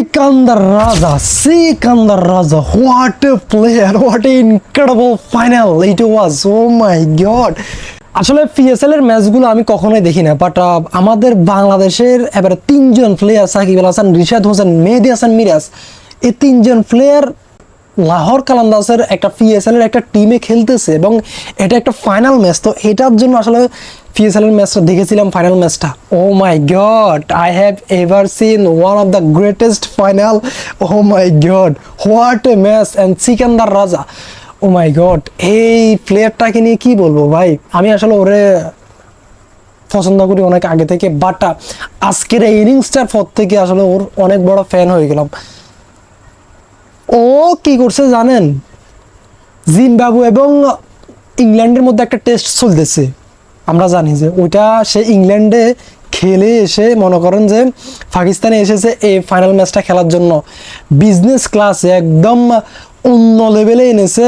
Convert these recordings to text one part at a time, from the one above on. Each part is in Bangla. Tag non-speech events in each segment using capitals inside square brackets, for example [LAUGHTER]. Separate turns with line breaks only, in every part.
Sikandar Raza, Sikandar Raza, what a player, what an incredible final it was, oh my god. আসলে পিএসএল এর ম্যাচগুলো আমি কখনোই দেখি না বাট আমাদের বাংলাদেশের এবারে তিনজন প্লেয়ার সাকিব আল হাসান রিশাদ হোসেন মেহেদি হাসান মিরাজ এই তিনজন প্লেয়ার লাহোর কালান্দাসের একটা পিএসএল এর একটা টিমে খেলতেছে এবং এটা একটা ফাইনাল ম্যাচ তো এটার জন্য আসলে পিএসএল এর ম্যাচটা দেখেছিলাম ফাইনাল ম্যাচটা ও my god I have ever seen one of the greatest final oh my god what a match and Sikandar Raza oh my god এই প্লেয়ারটাকে নিয়ে কি বলব ভাই? আমি আসলে ওরে পছন্দ করি অনেক আগে থেকে বাট আজকের এই ইনিংসটার পর থেকে আসলে ওর অনেক বড় ফ্যান হয়ে গেলাম। ও কি করছে জানেন? জিম্বাবু এবং ইংল্যান্ডের মধ্যে একটা টেস্ট চলতেছে। আমরা জানি যে ওইটা সে ইংল্যান্ডে খেলে এসে মনে করেন যে পাকিস্তানে এসেছে এই ফাইনাল ম্যাচটা খেলার জন্য। বিজনেস ক্লাসে একদম অন্য লেভেলে এনেছে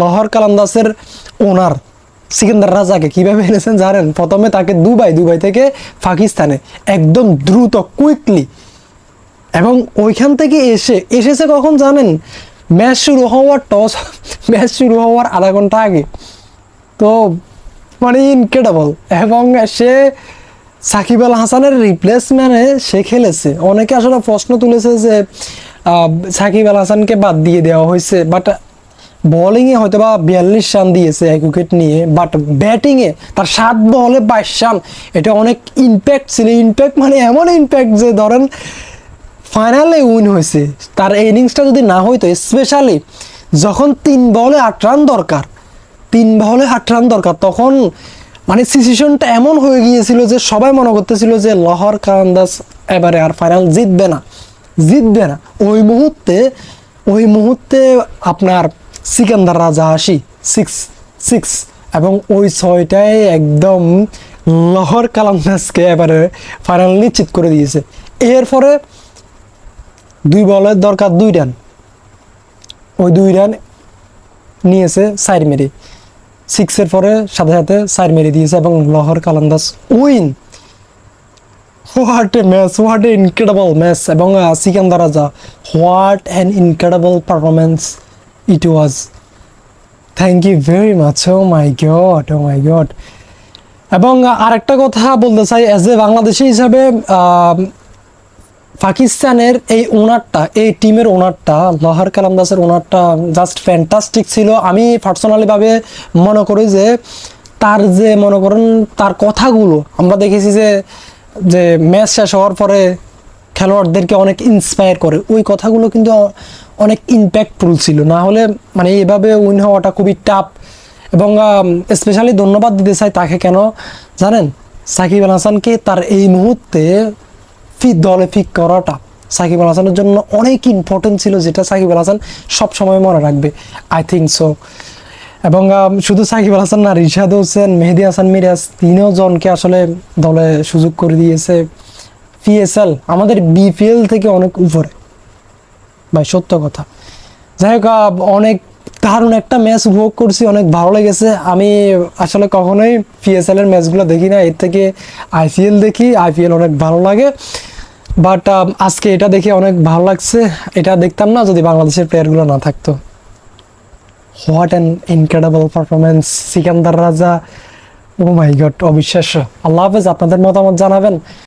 লহর কালান্দাসের ওনার সিকান্দার রাজাকে। কীভাবে এনেছেন জানেন? প্রথমে তাকে দুবাই দুবাই থেকে পাকিস্তানে। একদম দ্রুত কুইকলি এবং ওইখান থেকে এসে, এসেছে কখন জানেন? ম্যাচ শুরু হওয়ার টস, [LAUGHS] ম্যাচ শুরু হওয়ার আধা ঘণ্টা আগে। তো মানে ইনক্রেডেবল এবং সে সাকিব আল হাসানের রিপ্লেসমেন্টে সে খেলেছে। অনেকে আসলে প্রশ্ন তুলেছে যে সাকিব আল হাসানকে বাদ দিয়ে দেওয়া হয়েছে বাট বোলিংয়ে হয়তো বা বিয়াল্লিশ রান দিয়েছে এক উইকেট নিয়ে বাট ব্যাটিংয়ে তার সাত বলে বাইশ রান। এটা অনেক ইম্প্যাক্ট ছিল ইম্প্যাক্ট মানে এমন ইম্প্যাক্ট যে ধরেন ফাইনালে উইন হয়েছে। তার ইনিংসটা যদি না হইতো স্পেশালি যখন তিন বলে আট রান দরকার, তিন বলে আট রান দরকার, তখন মানে সিচুয়েশনটা এমন হয়ে গিয়েছিল যে সবাই মনে করতেছিল যে লহর কান্দাস এবারে আর ফাইনাল জিতবে না জিতবে না। ওই মুহূর্তে ওই মুহূর্তে আপনার সিকান্দার রাজা আসি সিক্স সিক্স এবং ওই ছয়টায় একদম লহর কালান্দাসকে এবারে ফাইনাল নিশ্চিত করে দিয়েছে। এরপরে দুই বলের দরকার দুই রান। ওই দুই রান নিয়েছে সাইড মেরে সিক্সের পরে সাথে সাথে সাইড মেরে দিয়েছে এবং Lahore Qalandars win. What a match what an incredible match এবং Sikandar Raza what an incredible performance it was thank you very much oh my god oh my god এবং আরেকটা কথা বলতে চাই অ্যাজ এ বাংলাদেশি হিসাবে পাকিস্তানের এই ওনারটা, এই টিমের ওনারটা লহার কালাম দাসের ওনারটা জাস্ট ফ্যান্টাস্টিক ছিল। আমি পার্সোনালিভাবে মনে করি যে তার যে মনে করেন তার কথাগুলো, আমরা দেখেছি যে যে ম্যাচ শেষ হওয়ার পরে খেলোয়াড়দেরকে অনেক ইন্সপায়ার করে। ওই কথাগুলো কিন্তু অনেক ইম্প্যাক্টফুল ছিল। না হলে মানে এভাবে উইন হওয়াটা খুবই টাফ এবং স্পেশালি ধন্যবাদ দিতে চাই তাকে কেন? জানেন, সাকিব আল হাসানকে তার এই মুহূর্তে ফিট দলে ফিক করাটা সাকিব আল হাসানের জন্য অনেক ইম্পর্টেন্ট ছিল, যেটা সাকিব আল হাসান সবসময় মনে রাখবে। আই থিঙ্ক সো এবং শুধু সাকিব আল হাসান না, রিশাদ হোসেন, মেহেদি হাসান মিরাজ, তিনও জনকে আসলে দলে সুযোগ করে দিয়েছে। পিএসএল আমাদের বিপিএল থেকে অনেক উপরে। ভাই, সত্য কথা। যাই হোক অনেক দারুণ একটা ম্যাচ উপভোগ করছি, অনেক ভালো লেগেছে। আমি আসলে কখনোই পিএসএল এর ম্যাচগুলো দেখি না, এর থেকে আইপিএল দেখি। আইপিএল অনেক ভালো লাগে। বাট আজকে এটা দেখে অনেক ভালো লাগছে। এটা দেখতাম না যদি বাংলাদেশের প্লেয়ারগুলো না থাকতো। What an incredible performance Sikandar Raza. Oh my god অবিশ্বাস্য। আল্লাহ হাফেজ, আপনাদের মতামত জানাবেন?